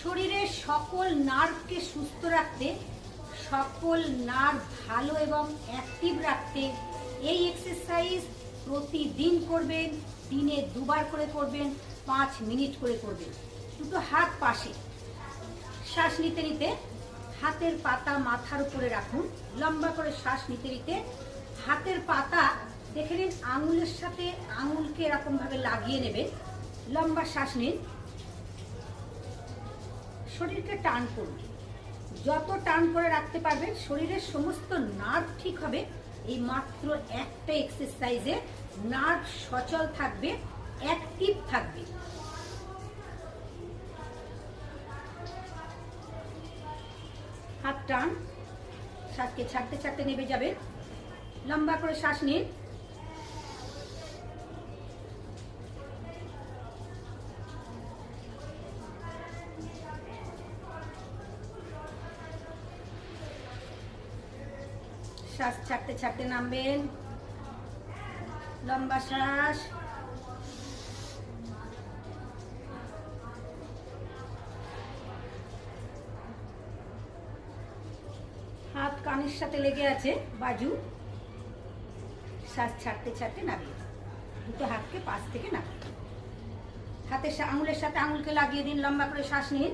শরীরের সকল নার্ভকে সুস্থ রাখতে, সকল নার্ভ ভালো এবং অ্যাক্টিভ রাখতে এই এক্সারসাইজ প্রতিদিন করবেন, দিনে দুবার করে করবেন, পাঁচ মিনিট করে করবেন। দুটো হাত পাশে। শ্বাস নিতে নিতে হাতের পাতা মাথার উপরে রাখুন। লম্বা করে শ্বাস নিতে নিতে হাতের পাতা দেখে নিন, আঙুলের সাথে আঙুলকে এরকমভাবে লাগিয়ে নেবেন। লম্বা শ্বাস নিন। শরীরকে টান করুন যত টান করে রাখতে পারবেন শরীরের সমস্ত নার্ভ ঠিক হবে। এই মাত্র একটা এক্সারসাইজে নার্ভ সচল থাকবে অ্যাক্টিভ থাকবে। হাত টান শ্বাসকে ছাড়তে ছাড়তে নেমে যাবে। লম্বা করে শ্বাস নিন। শ্বাস ছাড়তে ছাড়তে নামবেন। লম্বা শ্বাস। হাত কানের সাথে লেগে আছে বাজু। শ্বাস ছাড়তে ছাড়তে নামিয়ে দুটো হাতকে পাশ থেকে নামিয়ে। হাতের আঙুলের সাথে আঙুলকে লাগিয়ে দিন, লম্বা করে শ্বাস নিন।